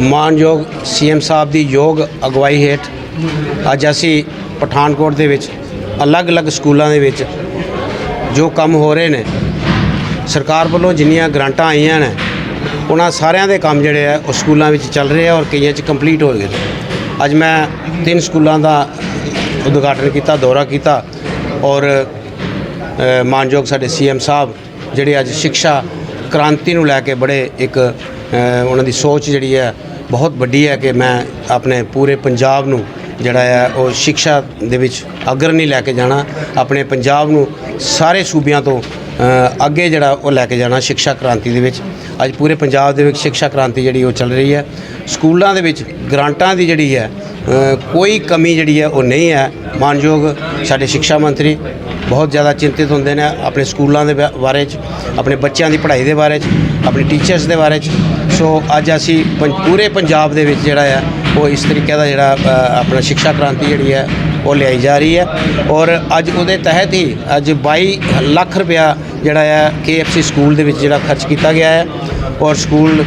ਮਾਨਯੋਗ ਸੀਐਮ ਸਾਹਿਬ ਦੀ ਯੋਗ ਅਗਵਾਈ ਹੇਠ ਅੱਜ ਅਸੀਂ ਪਠਾਨਕੋਟ ਦੇ ਵਿੱਚ ਅਲੱਗ-ਅਲੱਗ ਸਕੂਲਾਂ ਦੇ ਵਿੱਚ ਜੋ ਕੰਮ ਹੋ ਰਹੇ ਨੇ, ਸਰਕਾਰ ਵੱਲੋਂ ਜਿੰਨੀਆਂ ਗ੍ਰਾਂਟਾਂ ਆਈਆਂ ਨੇ, ਉਹਨਾਂ ਸਾਰਿਆਂ ਦੇ ਕੰਮ ਜਿਹੜੇ ਆ, ਉਹ ਸਕੂਲਾਂ ਵਿੱਚ ਚੱਲ ਰਹੇ ਆ ਔਰ ਕਈਆਂ 'ਚ ਕੰਪਲੀਟ ਹੋ ਗਏ ਨੇ। ਅੱਜ ਮੈਂ ਤਿੰਨ ਸਕੂਲਾਂ ਦਾ ਉਦਘਾਟਨ ਕੀਤਾ, ਦੌਰਾ ਕੀਤਾ ਔਰ ਮਾਨਯੋਗ ਸਾਡੇ ਸੀਐਮ ਸਾਹਿਬ ਜਿਹੜੇ ਅੱਜ ਸਿੱਖਿਆ ਕ੍ਰਾਂਤੀ ਨੂੰ ਲੈ ਕੇ ਬੜੇ ਇੱਕ ਉਹਨਾਂ ਦੀ ਸੋਚ ਜਿਹੜੀ ਹੈ, ਬਹੁਤ ਵੱਡੀ ਹੈ ਕਿ ਮੈਂ ਆਪਣੇ ਪੂਰੇ ਪੰਜਾਬ ਨੂੰ ਜਿਹੜਾ ਹੈ, ਉਹ ਸਿੱਖਿਆ ਦੇ ਵਿੱਚ ਅਗਰਨੀ ਲੈ ਕੇ ਜਾਣਾ, ਆਪਣੇ ਪੰਜਾਬ ਨੂੰ ਸਾਰੇ ਸੂਬਿਆਂ ਤੋਂ ਅੱਗੇ ਜਿਹੜਾ ਉਹ ਲੈ ਕੇ ਜਾਣਾ ਸਿੱਖਿਆ ਕ੍ਰਾਂਤੀ ਦੇ ਵਿੱਚ। ਅੱਜ ਪੂਰੇ ਪੰਜਾਬ ਦੇ ਵਿੱਚ ਸਿੱਖਿਆ ਕ੍ਰਾਂਤੀ ਜਿਹੜੀ ਉਹ ਚੱਲ ਰਹੀ ਹੈ। ਸਕੂਲਾਂ ਦੇ ਵਿੱਚ ਗ੍ਰਾਂਟਾਂ ਦੀ ਜਿਹੜੀ ਹੈ ਕੋਈ ਕਮੀ ਜਿਹੜੀ ਹੈ, ਉਹ ਨਹੀਂ ਹੈ। ਮਾਨਯੋਗ ਸਾਡੇ ਸਿੱਖਿਆ ਮੰਤਰੀ ਬਹੁਤ ਜ਼ਿਆਦਾ ਚਿੰਤਿਤ ਹੁੰਦੇ ਨੇ ਆਪਣੇ ਸਕੂਲਾਂ ਦੇ ਬਾ- ਬਾਰੇ 'ਚ ਆਪਣੇ ਬੱਚਿਆਂ ਦੀ ਪੜ੍ਹਾਈ ਦੇ ਬਾਰੇ 'ਚ ਆਪਣੇ ਟੀਚਰਸ ਦੇ ਬਾਰੇ 'ਚ। ਸੋ ਅੱਜ ਅਸੀਂ ਪੰ- ਪੂਰੇ ਪੰਜਾਬ ਦੇ ਵਿੱਚ ਜਿਹੜਾ ਆ ਉਹ ਇਸ ਤਰੀਕੇ ਦਾ ਜਿਹੜਾ ਅ, ਆਪਣਾ ਸਿੱਖਿਆ ਕ੍ਰਾਂਤੀ ਜਿਹੜੀ ਹੈ ਉਹ ਲਿਆਈ ਜਾ ਰਹੀ ਹੈ ਔਰ ਅੱਜ ਉਹਦੇ ਤਹਿਤ ਹੀ ਅੱਜ 22 ਲੱਖ ਰੁਪਇਆ ਜਿਹੜਾ ਹੈ KFC ਸਕੂਲ ਦੇ ਵਿੱਚ ਜਿਹੜਾ ਖਰਚ ਕੀਤਾ ਗਿਆ ਹੈ ਔਰ ਸਕੂਲ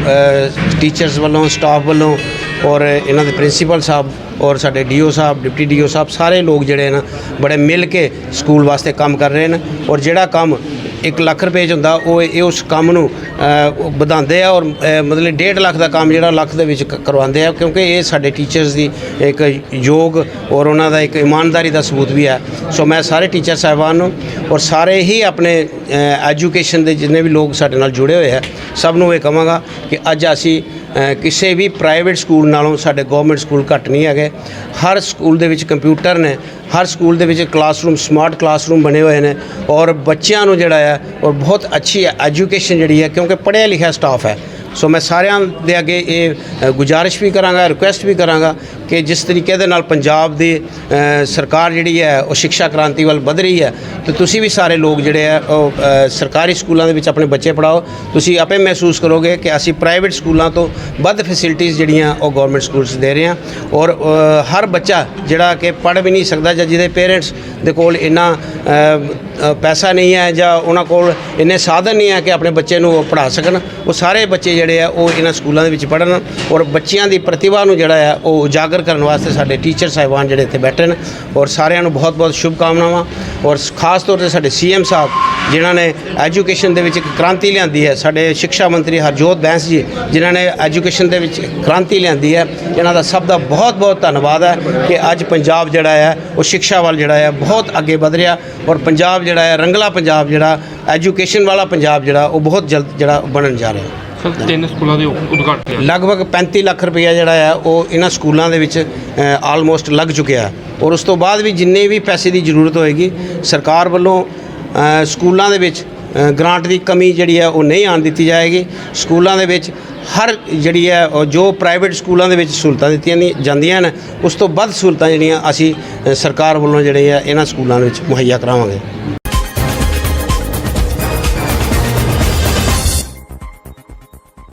ਟੀਚਰਸ ਵੱਲੋਂ ਸਟਾਫ ਵੱਲੋਂ ਔਰ ਇਹਨਾਂ ਦੇ ਪ੍ਰਿੰਸੀਪਲ ਸਾਹਿਬ ਔਰ ਸਾਡੇ ਡੀਓ ਸਾਹਿਬ, ਡਿਪਟੀ ਡੀਓ ਸਾਹਿਬ, ਸਾਰੇ ਲੋਕ ਜਿਹੜੇ ਨੇ ਬੜੇ ਮਿਲ ਕੇ ਸਕੂਲ ਵਾਸਤੇ ਕੰਮ ਕਰ ਰਹੇ ਨੇ ਔਰ ਜਿਹੜਾ ਕੰਮ 1 ਲੱਖ ਰੁਪਏ 'ਚ ਹੁੰਦਾ, ਉਹ ਇਹ ਉਸ ਕੰਮ ਨੂੰ ਵਧਾਉਂਦੇ ਆ ਔਰ ਮਤਲਬ 1.5 ਲੱਖ ਦਾ ਕੰਮ ਜਿਹੜਾ ਲੱਖ ਦੇ ਵਿੱਚ ਕਰਵਾਉਂਦੇ ਆ ਕਿਉਂਕਿ ਇਹ ਸਾਡੇ ਟੀਚਰਸ ਦੀ ਇੱਕ ਯੋਗ ਔਰ ਉਹਨਾਂ ਦਾ ਇੱਕ ਇਮਾਨਦਾਰੀ ਦਾ ਸਬੂਤ ਵੀ ਹੈ। ਸੋ ਮੈਂ ਸਾਰੇ ਟੀਚਰ ਸਾਹਿਬਾਨ ਨੂੰ ਔਰ ਸਾਰੇ ਹੀ ਆਪਣੇ ਐਜੂਕੇਸ਼ਨ ਦੇ ਜਿੰਨੇ ਵੀ ਲੋਕ ਸਾਡੇ ਨਾਲ ਜੁੜੇ ਹੋਏ ਆ, ਸਭ ਨੂੰ ਇਹ ਕਹਾਂਗਾ ਕਿ ਅੱਜ ਅਸੀਂ ਕਿਸੇ ਵੀ ਪ੍ਰਾਈਵੇਟ ਸਕੂਲ ਨਾਲੋਂ ਸਾਡੇ ਗਵਰਨਮੈਂਟ ਸਕੂਲ ਘੱਟ ਨਹੀਂ ਹੈਗੇ। ਹਰ ਸਕੂਲ ਦੇ ਵਿੱਚ ਕੰਪਿਊਟਰ ਨੇ, ਹਰ ਸਕੂਲ ਦੇ ਵਿੱਚ ਕਲਾਸਰੂਮ ਸਮਾਰਟ ਕਲਾਸਰੂਮ ਬਣੇ ਹੋਏ ਨੇ ਔਰ ਬੱਚਿਆਂ ਨੂੰ ਜਿਹੜਾ ਹੈ ਔਰ ਬਹੁਤ ਅੱਛੀ ਐਜੂਕੇਸ਼ਨ ਜਿਹੜੀ ਹੈ ਕਿਉਂਕਿ ਪੜ੍ਹਿਆ ਲਿਖਿਆ ਸਟਾਫ ਹੈ। ਸੋ ਮੈਂ ਸਾਰਿਆਂ ਦੇ ਅੱਗੇ ਇਹ ਗੁਜ਼ਾਰਿਸ਼ ਵੀ ਕਰਾਂਗਾ ਰਿਕੁਐਸਟ ਵੀ ਕਰਾਂਗਾ ਕਿ ਜਿਸ ਤਰੀਕੇ ਦੇ ਨਾਲ ਪੰਜਾਬ ਦੀ ਸਰਕਾਰ ਜਿਹੜੀ ਹੈ, ਉਹ ਸਿੱਖਿਆ ਕ੍ਰਾਂਤੀ ਵੱਲ ਵਧ ਰਹੀ ਹੈ, ਤੇ ਤੁਸੀਂ ਵੀ ਸਾਰੇ ਲੋਕ ਜਿਹੜੇ ਆ ਉਹ ਸਰਕਾਰੀ ਸਕੂਲਾਂ ਦੇ ਵਿੱਚ ਆਪਣੇ ਬੱਚੇ ਪੜਾਓ ਤੁਸੀਂ ਆਪੇ ਮਹਿਸੂਸ ਕਰੋਗੇ ਕਿ ਅਸੀਂ ਪ੍ਰਾਈਵੇਟ ਸਕੂਲਾਂ ਤੋਂ ਵੱਧ ਫੈਸਿਲਿਟੀਆਂ ਜਿਹੜੀਆਂ, ਉਹ ਗਵਰਨਮੈਂਟ ਸਕੂਲਸ ਦੇ ਰਹੇ ਹਾਂ। ਔਰ ਹਰ ਬੱਚਾ ਜਿਹੜਾ ਕਿ ਪੜ੍ਹ ਵੀ ਨਹੀਂ ਸਕਦਾ ਜਾਂ ਜਿਹਦੇ ਪੇਰੈਂਟਸ ਦੇ ਕੋਲ ਇੰਨਾ ਪੈਸਾ ਨਹੀਂ ਹੈ ਜਾਂ ਉਹਨਾਂ ਕੋਲ ਇੰਨੇ ਸਾਧਨ ਨਹੀਂ ਹੈ ਕਿ ਆਪਣੇ ਬੱਚੇ ਨੂੰ ਉਹ ਪੜ੍ਹਾ ਸਕਣ, ਉਹ ਸਾਰੇ ਬੱਚੇ ਜਿਹੜੇ ਆ, ਉਹ ਇਹਨਾਂ ਸਕੂਲਾਂ ਦੇ ਵਿੱਚ ਪੜ੍ਹਨ ਔਰ ਬੱਚਿਆਂ ਦੀ ਪ੍ਰਤਿਭਾ ਨੂੰ ਜਿਹੜਾ ਆ, ਉਹ ਉਜਾਗਰ ਕਰਨ ਵਾਸਤੇ ਸਾਡੇ ਟੀਚਰ ਸਾਹਿਬਾਨ ਜਿਹੜੇ ਇੱਥੇ ਬੈਠੇ ਨੇ ਔਰ ਸਾਰਿਆਂ ਨੂੰ ਬਹੁਤ-ਬਹੁਤ ਸ਼ੁਭ ਕਾਮਨਾਵਾਂ ਔਰ ਖਾਸ ਤੌਰ ਤੇ ਸਾਡੇ ਸੀਐਮ ਸਾਹਿਬ, ਜਿਨ੍ਹਾਂ ਨੇ ਐਜੂਕੇਸ਼ਨ ਦੇ ਵਿੱਚ ਇੱਕ ਕ੍ਰਾਂਤੀ ਲਿਆਂਦੀ ਹੈ। ਸਾਡੇ ਸਿੱਖਿਆ ਮੰਤਰੀ ਹਰਜੋਤ ਬੈਂਸ ਜੀ, ਜਿਨ੍ਹਾਂ ਨੇ ਐਜੂਕੇਸ਼ਨ ਦੇ ਵਿੱਚ ਕ੍ਰਾਂਤੀ ਲਿਆਂਦੀ ਹੈ। ਇਹਨਾਂ ਦਾ ਸਭ ਦਾ ਬਹੁਤ-ਬਹੁਤ ਧੰਨਵਾਦ ਹੈ ਕਿ ਅੱਜ ਪੰਜਾਬ ਜਿਹੜਾ ਹੈ ਉਹ ਸਿੱਖਿਆ ਵੱਲ ਜਿਹੜਾ ਹੈ ਬਹੁਤ ਅੱਗੇ ਵਧ ਰਿਹਾ ਔਰ ਪੰਜਾਬ ਜਿਹੜਾ ਹੈ ਰੰਗਲਾ ਪੰਜਾਬ ਜਿਹੜਾ, ਐਜੂਕੇਸ਼ਨ ਵਾਲਾ ਪੰਜਾਬ ਜਿਹੜਾ, ਉਹ ਬਹੁਤ ਜਲਦ ਜਿਹੜਾ ਬਣਨ ਜਾ ਰਿਹਾ। ਸਰ ਤਿੰਨ ਸਕੂਲਾਂ ਦੇ ਉਦਘਾਟਨ ਲਗਭਗ 35 ਲੱਖ ਰੁਪਇਆ ਜਿਹੜਾ ਹੈ ਉਹ ਇਹਨਾਂ ਸਕੂਲਾਂ ਦੇ ਵਿੱਚ ਆਲਮੋਸਟ ਲੱਗ ਚੁੱਕਿਆ ਹੈ। ਔਰ ਉਸ ਤੋਂ ਬਾਅਦ ਵੀ ਜਿੰਨੇ ਵੀ ਪੈਸੇ ਦੀ ਜ਼ਰੂਰਤ ਹੋਏਗੀ ਸਰਕਾਰ ਵੱਲੋਂ ਅ, ਸਕੂਲਾਂ ਦੇ ਵਿੱਚ ਅ, ਗ੍ਰਾਂਟ ਦੀ ਕਮੀ ਜਿਹੜੀ ਹੈ ਉਹ ਨਹੀਂ ਆਣ ਦਿੱਤੀ ਜਾਏਗੀ। ਸਕੂਲਾਂ ਦੇ ਵਿੱਚ ਹਰ ਜਿਹੜੀ ਹੈ ਉਹ ਜੋ ਪ੍ਰਾਈਵੇਟ ਸਕੂਲਾਂ ਦੇ ਵਿੱਚ ਸਹੂਲਤਾਂ ਦਿੱਤੀਆਂ ਨਹੀਂ ਜਾਂਦੀਆਂ ਹਨ ਉਸ ਤੋਂ ਵੱਧ ਸਹੂਲਤਾਂ ਜਿਹੜੀਆਂ ਅਸੀਂ ਅ, ਸਰਕਾਰ ਵੱਲੋਂ ਜਿਹੜੇ ਆ ਇਹਨਾਂ ਸਕੂਲਾਂ ਦੇ ਵਿੱਚ ਮੁਹੱਈਆ ਕਰਾਵਾਂਗੇ।